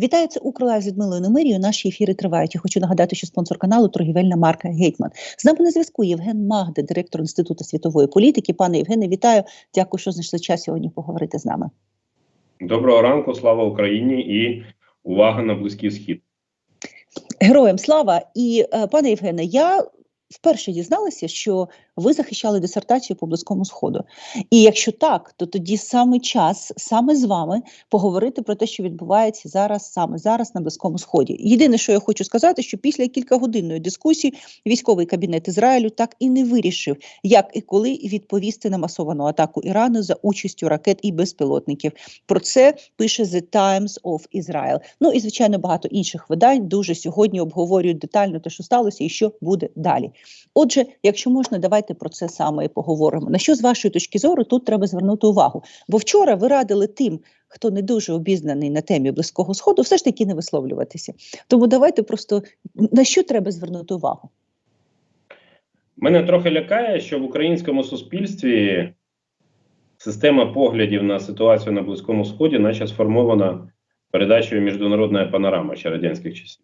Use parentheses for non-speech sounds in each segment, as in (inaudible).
Вітаю, це Укрлайв з Людмилою Немирією. Наші ефіри тривають. Я хочу нагадати, що спонсор каналу торгівельна марка Гетьман. З нами на зв'язку Євген Магде, директор Інституту світової політики. Пане Євгене, вітаю. Дякую, що знайшли час сьогодні поговорити з нами. Доброго ранку, слава Україні і увага на близький схід. Героям слава і е, пане Євгене, я вперше дізналася, що ви захищали дисертацію по близькому сходу. І якщо так, то тоді саме час саме з вами поговорити про те, що відбувається зараз, саме зараз на близькому сході. Єдине, що я хочу сказати, що після кількагодинної дискусії військовий кабінет Ізраїлю так і не вирішив, як і коли відповісти на масовану атаку Ірану за участю ракет і безпілотників. Про це пише The Times of Israel. Ну і звичайно багато інших видань дуже сьогодні обговорюють детально те, що сталося, і що буде далі. Отже, якщо можна, давайте про це саме і поговоримо. На що з вашої точки зору тут треба звернути увагу? Бо вчора ви радили тим, хто не дуже обізнаний на темі близького сходу, все ж таки не висловлюватися. Тому давайте просто на що треба звернути увагу. Мене трохи лякає, що в українському суспільстві система поглядів на ситуацію на Близькому Сході, наче сформована передачею міжнародна панорама ще радянських часів.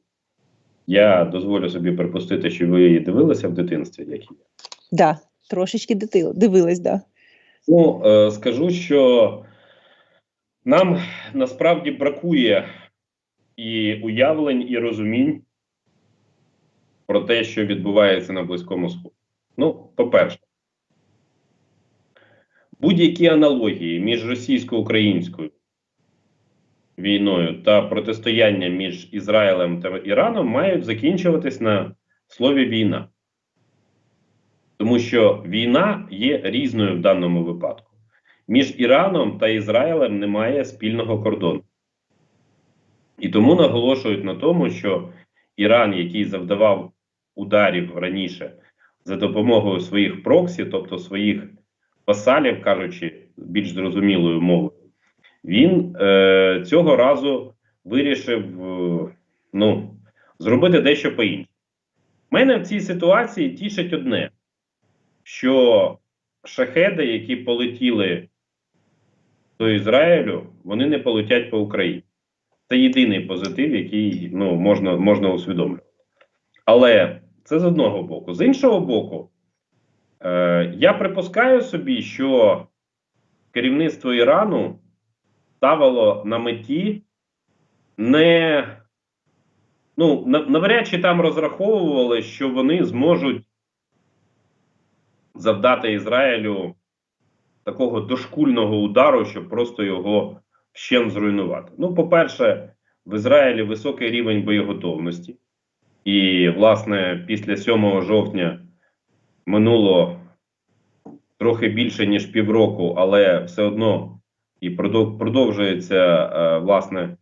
Я дозволю собі припустити, що ви її дивилися в дитинстві, як і я. Да, трошечки дивилась, да. Ну, е, скажу, що нам насправді бракує і уявлень, і розумінь про те, що відбувається на Близькому Сході. Ну, по-перше, будь-які аналогії між російсько-українською війною та протистояння між Ізраїлем та Іраном мають закінчуватись на слові війна. Тому що війна є різною в даному випадку. Між Іраном та Ізраїлем немає спільного кордону. І тому наголошують на тому, що Іран, який завдавав ударів раніше за допомогою своїх проксі, тобто своїх васалів, кажучи більш зрозумілою мовою, він е, цього разу вирішив е, ну, зробити дещо по-іншому. Мене в цій ситуації тішить одне, що шахеди, які полетіли до Ізраїлю, вони не полетять по Україні. Це єдиний позитив, який ну, можна можна усвідомлювати. Але це з одного боку. З іншого боку, е, я припускаю собі, що керівництво Ірану ставило на меті не ну, навряд чи там розраховували, що вони зможуть завдати Ізраїлю такого дошкульного удару, щоб просто його ще зруйнувати. Ну, по-перше, в Ізраїлі високий рівень боєготовності, і, власне, після 7 жовтня минуло трохи більше ніж півроку, але все одно і продовжується е, власне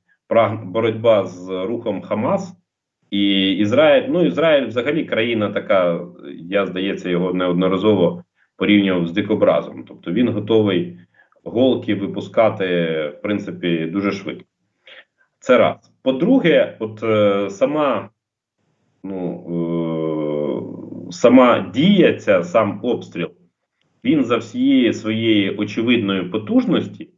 боротьба з рухом Хамас. І Ізраїль, ну Ізраїль, взагалі, країна така, я здається, його неодноразово порівнював з дикобразом. Тобто він готовий голки випускати, в принципі, дуже швидко. Це раз. По-друге, от е, сама ну, е, сама дія, ця сам обстріл, він за всієї своєї очевидної потужності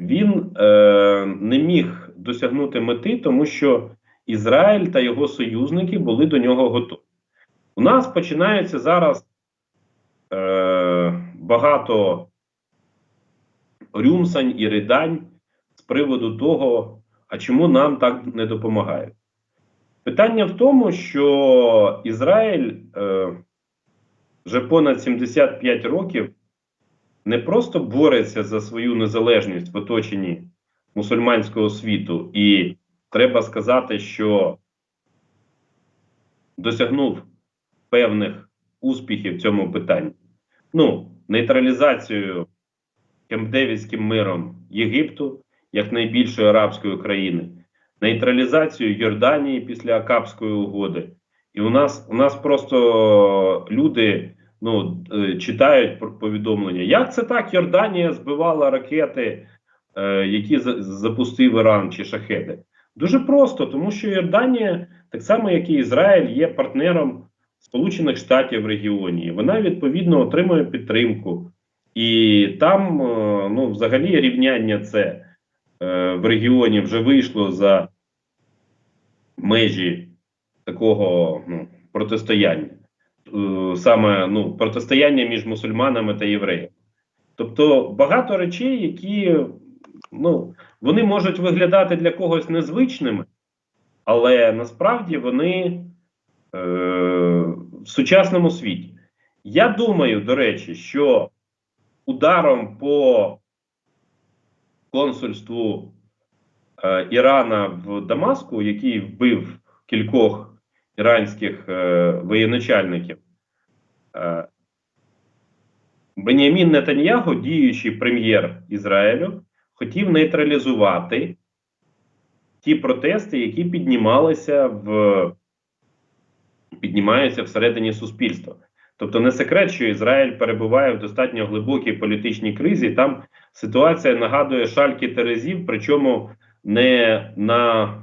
він е, не міг досягнути мети, тому що Ізраїль та його союзники були до нього готові. У нас починається зараз е, багато рюмсань і ридань з приводу того, а чому нам так не допомагають. Питання в тому, що Ізраїль е, вже понад 75 років не просто бореться за свою незалежність в оточенні мусульманського світу, і треба сказати, що досягнув певних успіхів в цьому питанні. Ну, нейтралізацією Кемпдевідським миром Єгипту як найбільшої арабської країни, нейтралізацією Йорданії після Акапської угоди. І у нас у нас просто люди ну, е, читають повідомлення. Як це так? Йорданія збивала ракети, е, які запустив Іран чи шахеди? Дуже просто, тому що Йорданія, так само як і Ізраїль, є партнером Сполучених Штатів в регіоні. Вона відповідно отримує підтримку. І там, е, ну, взагалі, рівняння це е, в регіоні вже вийшло за межі такого ну, протистояння, Е, саме ну, протистояння між мусульманами та євреями. Тобто багато речей, які ну, вони можуть виглядати для когось незвичними, але насправді вони е, в сучасному світі. Я думаю, до речі, що ударом по консульству е, Ірана в Дамаску, який вбив кількох іранських е, воєначальників, е, Бенямін Нетаньяху, діючий прем'єр Ізраїлю, хотів нейтралізувати ті протести, які піднімалися в піднімаються всередині суспільства. Тобто не секрет, що Ізраїль перебуває в достатньо глибокій політичній кризі. Там ситуація нагадує шальки терезів, причому не на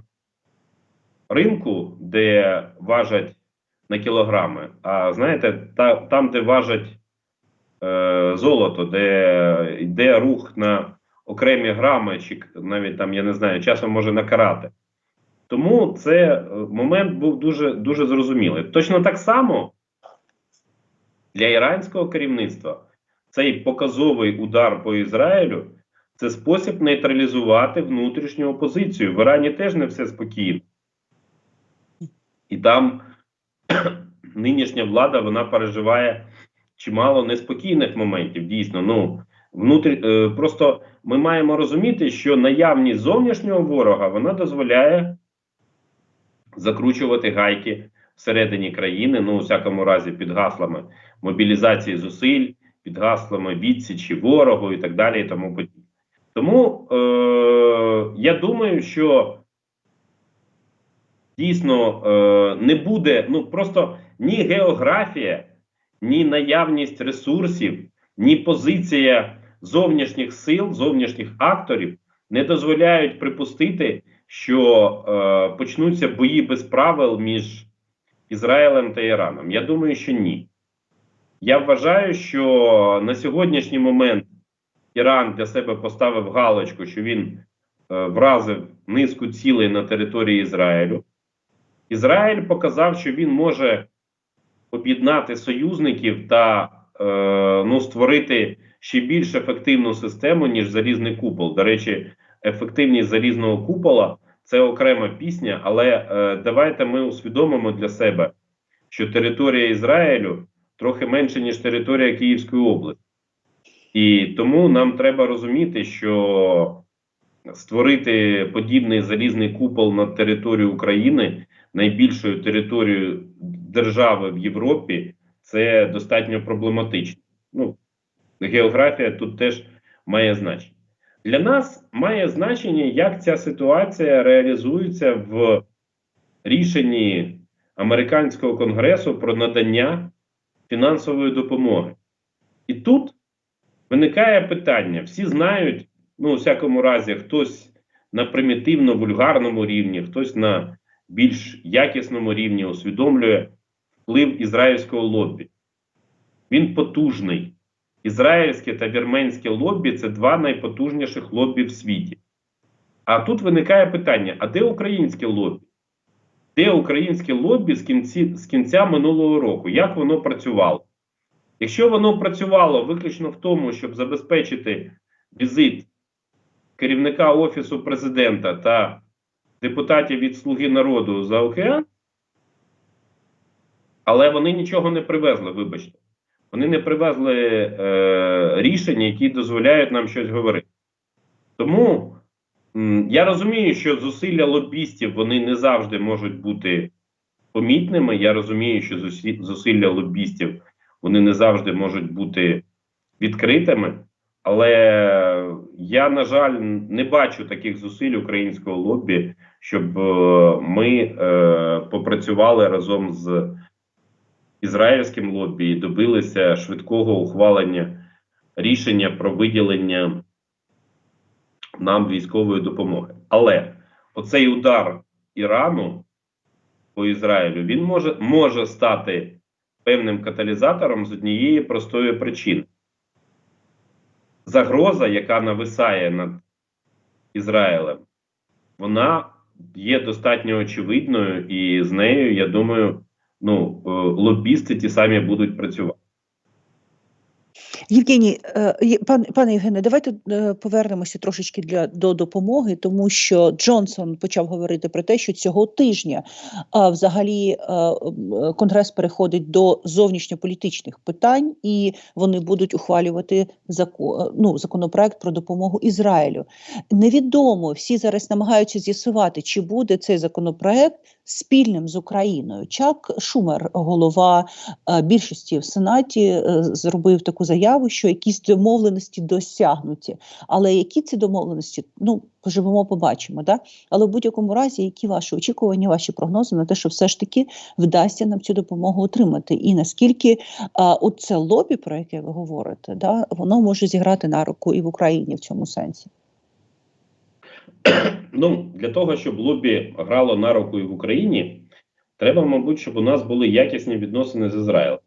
ринку, де важать на кілограми, а знаєте, та, там, де важать е, золото, де йде рух на окремі грами, чи навіть там, я не знаю, часом може на карати. Тому це е, момент був дуже дуже зрозумілий. Точно так само для іранського керівництва цей показовий удар по Ізраїлю це спосіб нейтралізувати внутрішню опозицію. В Ірані теж не все спокійно. І там (clears throat) нинішня влада вона переживає чимало неспокійних моментів. Дійсно, ну внутрі е, просто ми маємо розуміти, що наявність зовнішнього ворога вона дозволяє закручувати гайки всередині країни, ну у всякому разі, під гаслами мобілізації зусиль, під гаслами відсічі ворогу і так далі. і Тому подібне. Тому е, я думаю, що дійсно е, не буде ну просто ні географія, ні наявність ресурсів, ні позиція зовнішніх сил, зовнішніх акторів не дозволяють припустити, що е, почнуться бої без правил між Ізраїлем та Іраном. Я думаю, що ні. Я вважаю, що на сьогоднішній момент Іран для себе поставив галочку, що він е, вразив низку цілей на території Ізраїлю. Ізраїль показав, що він може об'єднати союзників та е, ну, створити ще більш ефективну систему, ніж залізний купол. До речі, ефективність залізного купола це окрема пісня, але е, давайте ми усвідомимо для себе, що територія Ізраїлю трохи менше, ніж територія Київської області. І тому нам треба розуміти, що створити подібний залізний купол над територією України, найбільшою територією держави в Європі, це достатньо проблематично. Ну, географія тут теж має значення. Для нас має значення, як ця ситуація реалізується в рішенні американського конгресу про надання фінансової допомоги. І тут виникає питання: всі знають, ну, у всякому разі, хтось на примітивно-вульгарному рівні, хтось на більш якісному рівні усвідомлює вплив ізраїльського лобі. Він потужний. Ізраїльське та вірменське лобі це два найпотужніших лобі в світі. А тут виникає питання: а де українське лобі? Де українське лобі з, кінці, з кінця минулого року? Як воно працювало? Якщо воно працювало виключно в тому, щоб забезпечити візит керівника Офісу президента та депутатів від Слуги народу за океан, але вони нічого не привезли, вибачте. Вони не привезли е, рішення, які дозволяють нам щось говорити. Тому я розумію, що зусилля лобістів вони не завжди можуть бути помітними. Я розумію, що зусилля лобістів вони не завжди можуть бути відкритими. Але я, на жаль, не бачу таких зусиль українського лобі, щоб е, ми е, попрацювали разом з ізраїльським лобі і добилися швидкого ухвалення рішення про виділення нам військової допомоги. Але оцей удар Ірану по Ізраїлю він може, може стати певним каталізатором з однієї простої причини. Загроза, яка нависає над Ізраїлем, вона є достатньо очевидною, і з нею, я думаю, ну, е, лобісти ті самі будуть працювати. Євгеній, е, пан, пане Євгене, давайте е, повернемося трошечки для до допомоги, тому що Джонсон почав говорити про те, що цього тижня а, взагалі м, Конгрес переходить до зовнішньополітичних питань, і вони будуть ухвалювати закон, ну, законопроект про допомогу Ізраїлю. Невідомо всі зараз намагаються з'ясувати, чи буде цей законопроект спільним з Україною. Чак Шумер, голова е, більшості в Сенаті, е, зробив таку заяву, що якісь домовленості досягнуті. Але які ці домовленості? Ну, поживемо, побачимо. Да? Але в будь-якому разі, які ваші очікування, ваші прогнози на те, що все ж таки вдасться нам цю допомогу отримати, і наскільки а, от це лобі, про яке ви говорите, да, воно може зіграти на руку і в Україні в цьому сенсі. Ну, для того, щоб лобі грало на руку і в Україні, треба, мабуть, щоб у нас були якісні відносини з Ізраїлем.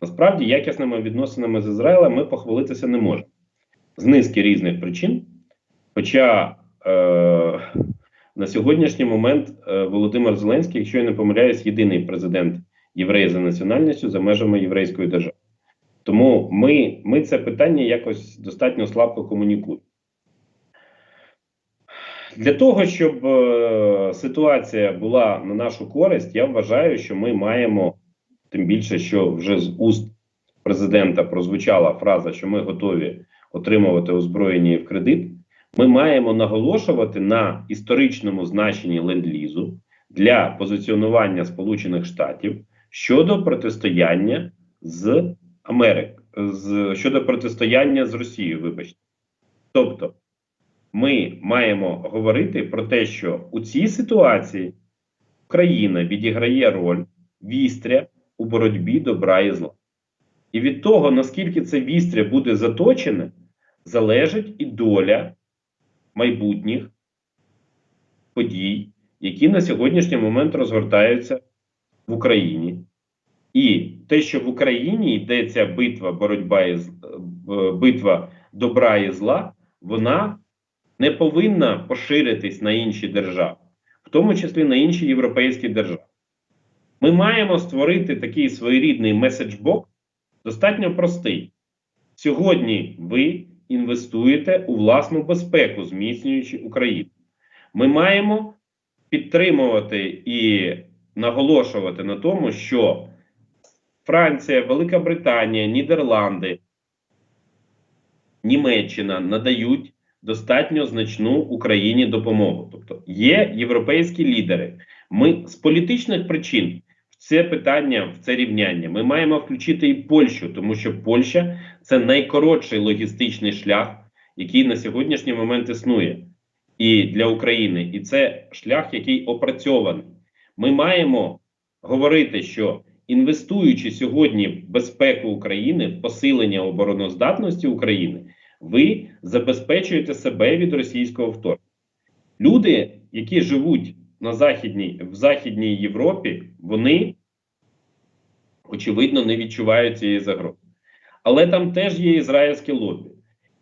Насправді, якісними відносинами з Ізраїлем ми похвалитися не можемо з низки різних причин. Хоча е, на сьогоднішній момент е, Володимир Зеленський, якщо я не помиляюсь, єдиний президент євреї за національністю за межами єврейської держави. Тому ми, ми це питання якось достатньо слабко комунікуємо. Для того, щоб е, ситуація була на нашу користь, я вважаю, що ми маємо, тим більше, що вже з уст президента прозвучала фраза, що ми готові отримувати озброєння в кредит. Ми маємо наголошувати на історичному значенні ленд-лізу для позиціонування Сполучених Штатів щодо протистояння з Америк, з щодо протистояння з Росією. Вибачте, тобто ми маємо говорити про те, що у цій ситуації Україна відіграє роль вістря у боротьбі добра і зла. І від того, наскільки це вістря буде заточене, залежить і доля майбутніх подій, які на сьогоднішній момент розгортаються в Україні. І те, що в Україні йдеться битва, боротьба і е, битва добра і зла, вона не повинна поширитись на інші держави, в тому числі на інші європейські держави. Ми маємо створити такий своєрідний меседжбок, достатньо простий. Сьогодні ви інвестуєте у власну безпеку, зміцнюючи Україну. Ми маємо підтримувати і наголошувати на тому, що Франція, Велика Британія, Нідерланди, Німеччина надають достатньо значну Україні допомогу. Тобто є європейські лідери. Ми з політичних причин в це питання, в це рівняння, ми маємо включити і Польщу, тому що Польща це найкоротший логістичний шлях, який на сьогоднішній момент існує і для України, і це шлях, який опрацьований. Ми маємо говорити, що інвестуючи сьогодні в безпеку України, в посилення обороноздатності України, ви забезпечуєте себе від російського вторгнення. Люди, які живуть на західній в Західній Європі, вони очевидно не відчувають цієї загрози. Але там теж є ізраїльське лобі.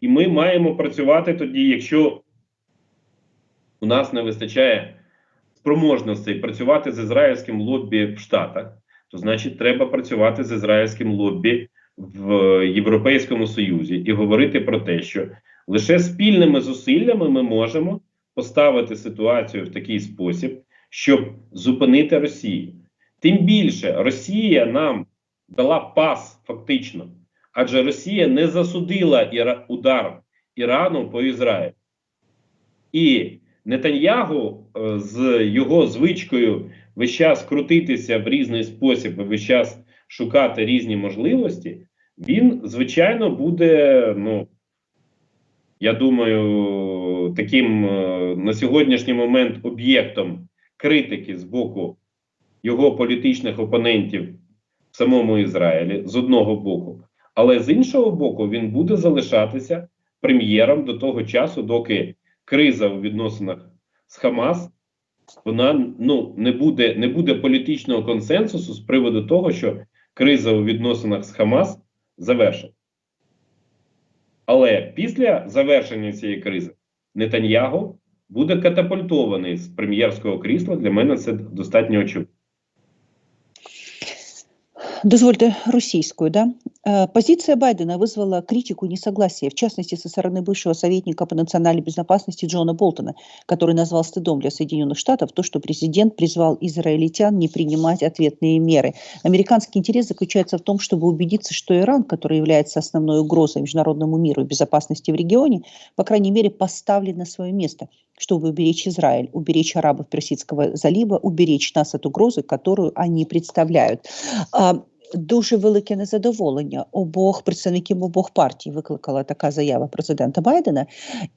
І ми маємо працювати тоді, якщо у нас не вистачає спроможностей працювати з ізраїльським лобі в Штатах, то значить треба працювати з ізраїльським лобі в Європейському Союзі і говорити про те, що лише спільними зусиллями ми можемо поставити ситуацію в такий спосіб, щоб зупинити Росію. Тим більше Росія нам дала пас фактично, адже Росія не засудила іра... удар Ірану по Ізраїлю. І Нетаньягу е, з його звичкою весь час крутитися в різний спосіб весь час шукати різні можливості, він, звичайно, буде, ну, я думаю, таким е, на сьогоднішній момент об'єктом критики з боку його політичних опонентів в самому Ізраїлі з одного боку, але з іншого боку, він буде залишатися прем'єром до того часу, доки криза у відносинах з Хамас вона ну не буде не буде політичного консенсусу з приводу того, що криза у відносинах з Хамас завершена. Але після завершення цієї кризи Нетаньягу буде катапультований з прем'єрського крісла. Для мене це достатньо очевидно. Дозвольте російською, да? Э, Позиция Байдена вызвала критику и несогласие, в частности, со стороны бывшего советника по национальной безопасности Джона Болтона, который назвал стыдом для Соединенных Штатов то, что президент призвал израильтян не принимать ответные меры. Американский интерес заключается в том, чтобы убедиться, что Иран, который является основной угрозой международному миру и безопасности в регионе, по крайней мере, поставлен на свое место, чтобы уберечь Израиль, уберечь арабов Персидского залива, уберечь нас от угрозы, которую они представляют. Дуже велике незадоволення обох представників обох партій викликала така заява президента Байдена.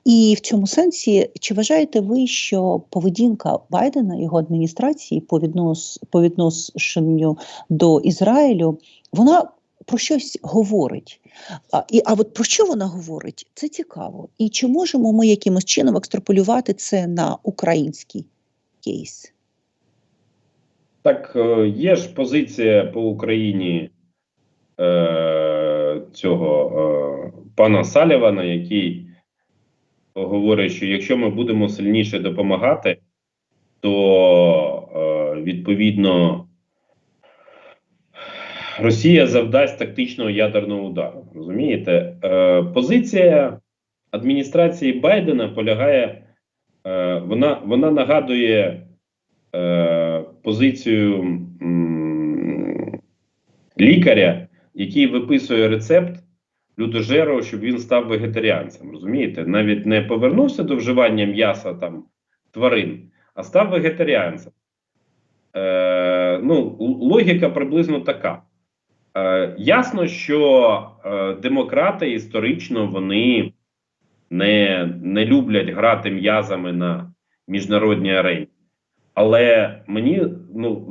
І в цьому сенсі, чи вважаєте ви, що поведінка Байдена його адміністрації по віднос по відношенню до Ізраїлю, вона про щось говорить? А, і, а от про що вона говорить? Це цікаво. І чи можемо ми якимось чином екстраполювати це на український кейс? Так, е, є ж позиція по Україні е, цього е, пана Салівана, який говорить, що якщо ми будемо сильніше допомагати, то е, відповідно Росія завдасть тактичного ядерного удару. Розумієте? Е, позиція адміністрації Байдена полягає, е, вона, вона нагадує е, позицію лікаря, який виписує рецепт людожеру, щоб він став вегетаріанцем. Розумієте? Навіть не повернувся до вживання м'яса там тварин, а став вегетаріанцем. Е, ну, логіка приблизно така. Е, ясно, що е, демократи історично вони не, не люблять грати м'язами на міжнародній арені. Але мені, ну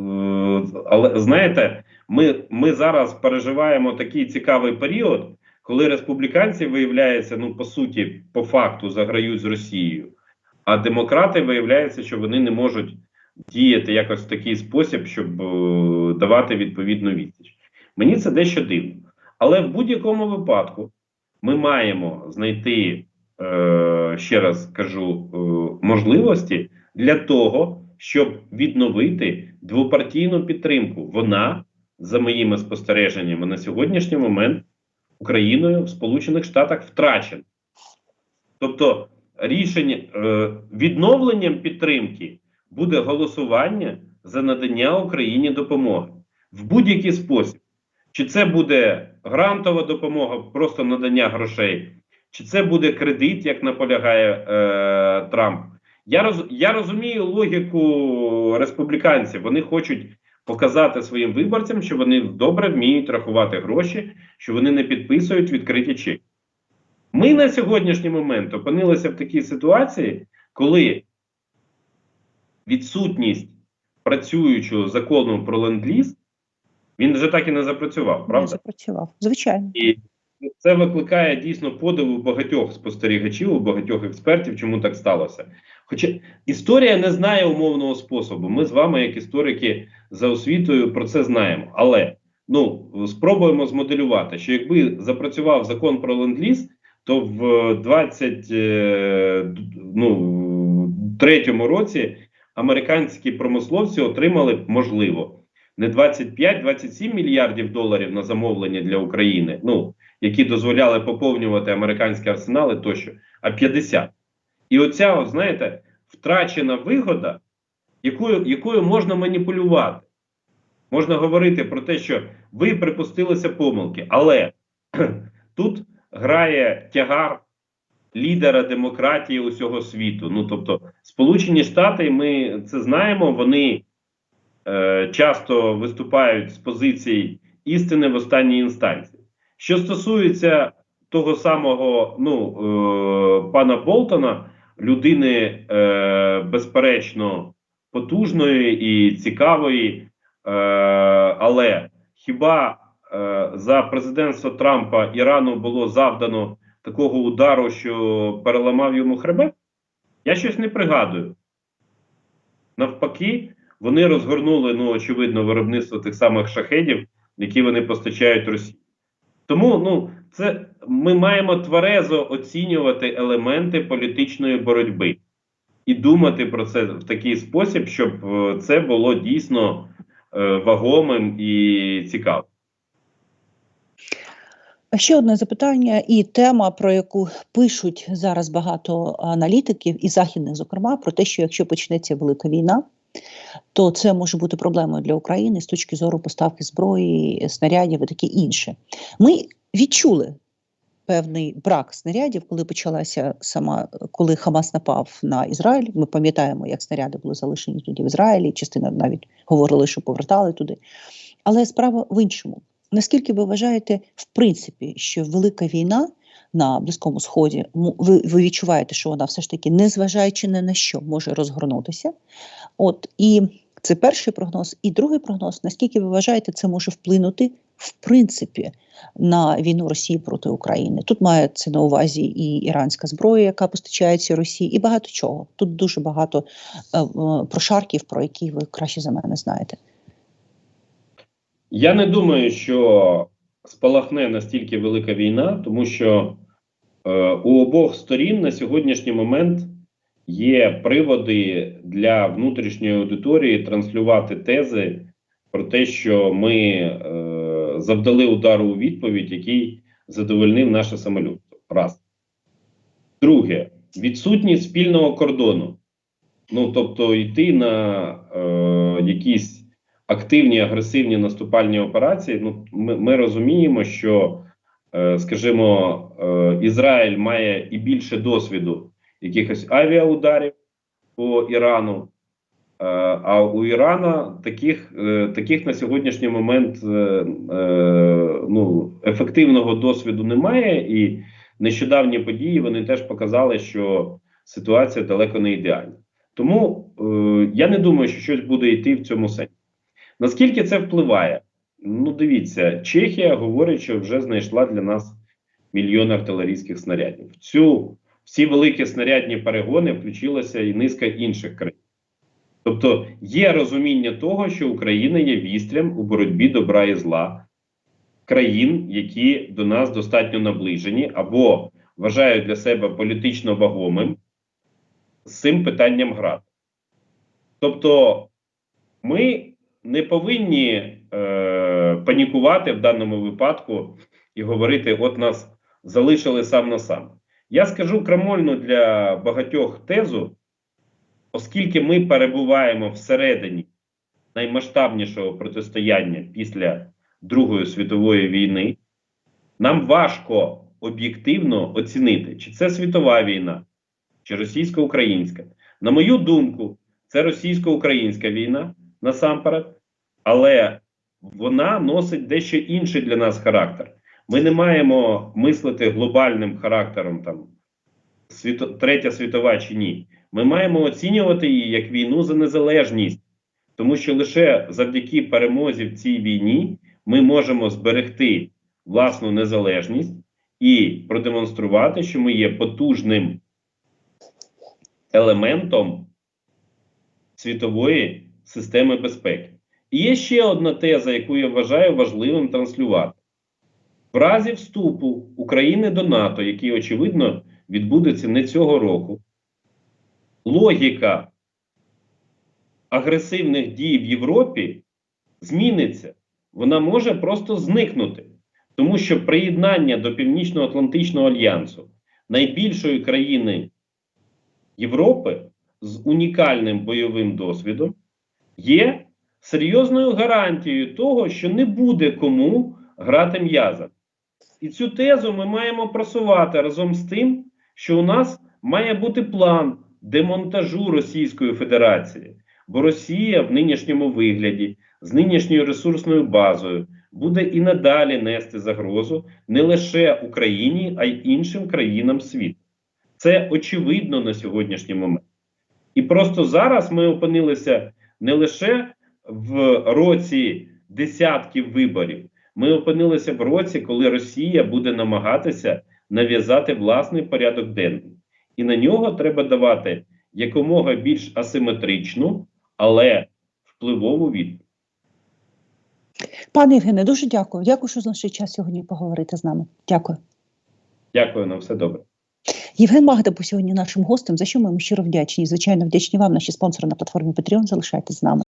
е, але знаєте, ми, ми зараз переживаємо такий цікавий період, коли республіканці виявляється, ну по суті, по факту заграють з Росією, а демократи виявляється, що вони не можуть діяти якось в такий спосіб, щоб е, давати відповідну відсіч. Мені це дещо дивно. Але в будь-якому випадку ми маємо знайти, е, ще раз кажу, е, можливості для того, щоб відновити двопартійну підтримку. Вона, за моїми спостереженнями, на сьогоднішній момент Україною в Сполучених Штатах втрачена. Тобто, рішення е, відновленням підтримки буде голосування за надання Україні допомоги в будь-який спосіб. Чи це буде грантова допомога, просто надання грошей, чи це буде кредит, як наполягає е, Трамп. Я роз, я розумію логіку республіканців. Вони хочуть показати своїм виборцям, що вони добре вміють рахувати гроші, що вони не підписують відкриті чеки. Ми на сьогоднішній момент опинилися в такій ситуації, коли відсутність працюючого закону про ленд-ліз, він вже так і не запрацював, Не правда? запрацював. Звичайно. І це викликає дійсно подив у багатьох спостерігачів, у багатьох експертів, чому так сталося. Хоча історія не знає умовного способу. Ми з вами, як історики за освітою, про це знаємо. Але ну спробуємо змоделювати, що якби запрацював закон про ленд-ліз, то в 20, е, ну, році американські промисловці отримали можливо не 25-27 мільярдів доларів на замовлення для України. Ну які дозволяли поповнювати американські арсенали тощо, а 50. І оця, знаєте, втрачена вигода, якою, якою можна маніпулювати. Можна говорити про те, що ви припустилися помилки, але (clears throat) тут грає тягар лідера демократії усього світу. Ну тобто, Сполучені Штати, ми це знаємо, вони часто виступають з позицій істини в останній інстанції. Що стосується того самого ну, е, пана Болтона, людини е, безперечно потужної і цікавої, е, але хіба е, за президентства Трампа Ірану було завдано такого удару, що переламав йому хребет? Я щось не пригадую. Навпаки, вони розгорнули, ну, очевидно, виробництво тих самих шахедів, які вони постачають Росії. Тому ну, це ми маємо тверезо оцінювати елементи політичної боротьби. і думати про це в такий спосіб, щоб е, це було дійсно е, вагомим і цікавим. Ще одне запитання, і тема, про яку пишуть зараз багато аналітиків, і західних, зокрема, про те, що якщо почнеться велика війна, то це може бути проблемою для України з точки зору поставки зброї, снарядів і таке інше. Ми відчули певний брак снарядів, коли почалася сама, коли Хамас напав на Ізраїль. Ми пам'ятаємо, як снаряди були залишені тоді в Ізраїлі. Частина навіть говорили, що повертали туди. Але справа в іншому. Наскільки ви вважаєте, в принципі, що велика війна на Близькому Сході, ви, ви відчуваєте, що вона все ж таки, незважаючи ні на що, може розгорнутися? От і це перший прогноз. І другий прогноз: наскільки ви вважаєте, це може вплинути в принципі на війну Росії проти України? Тут мається на увазі і іранська зброя, яка постачається Росії, і багато чого. Тут дуже багато е, е, прошарків, про які ви краще за мене знаєте. Я не думаю, що спалахне настільки велика війна, тому що е, у обох сторін на сьогоднішній момент є приводи для внутрішньої аудиторії транслювати тези про те, що ми е, завдали удару у відповідь, який задовольнив наше самолюбство. Раз. Друге, відсутність спільного кордону. Ну, тобто, йти на е, якісь активні агресивні наступальні операції. Ну, ми, ми розуміємо, що, е, скажімо, е, Ізраїль має і більше досвіду якихось авіаударів по Ірану. Е, а у Ірана таких, е, таких на сьогоднішній момент ну, ефективного досвіду немає, і нещодавні події вони теж показали, що ситуація далеко не ідеальна. Тому я не думаю, що щось буде йти в цьому сенсі. Наскільки це впливає? Ну, дивіться, Чехія говорить, що вже знайшла для нас мільйон артилерійських снарядів. Цю в ці великі снарядні перегони включилася і низка інших країн. Тобто є розуміння того, що Україна є вістрям у боротьбі добра і зла країн, які до нас достатньо наближені, або вважають для себе політично вагомим з цим питанням грати. Тобто, ми не повинні е, панікувати в даному випадку і говорити: от нас залишили сам на сам. Я скажу крамольну для багатьох тезу, оскільки ми перебуваємо всередині наймасштабнішого протистояння після Другої світової війни, нам важко об'єктивно оцінити, чи це світова війна, чи російсько-українська. На мою думку, це російсько-українська війна насамперед, але вона носить дещо інший для нас характер. Ми не маємо мислити глобальним характером там світо, Третя світова чи ні. Ми маємо оцінювати її як війну за незалежність, тому що лише завдяки перемозі в цій війні ми можемо зберегти власну незалежність і продемонструвати, що ми є потужним елементом світової системи безпеки. І є ще одна теза, яку я вважаю важливим транслювати. В разі вступу України до НАТО, який, очевидно, відбудеться не цього року, логіка агресивних дій в Європі зміниться. Вона може просто зникнути. Тому що приєднання до Північно-Атлантичного альянсу найбільшої країни Європи з унікальним бойовим досвідом є серйозною гарантією того, що не буде кому грати м'яза. І цю тезу ми маємо просувати разом з тим, що у нас має бути план демонтажу Російської Федерації, бо Росія в нинішньому вигляді з нинішньою ресурсною базою буде і надалі нести загрозу не лише Україні, а й іншим країнам світу. Це очевидно на сьогоднішній момент. І просто зараз ми опинилися не лише в році десятків виборів, ми опинилися в році, коли Росія буде намагатися нав'язати власний порядок денний. І на нього треба давати якомога більш асиметричну, але впливову відповідь. Пане Євгене, дуже дякую. Дякую, що знайшли час сьогодні поговорити з нами. Дякую. Дякую на все добре. Євген Магда був сьогодні нашим гостем. За що ми йому щиро вдячні? Звичайно, вдячні вам, наші спонсори на платформі Patreon. Залишайтесь з нами.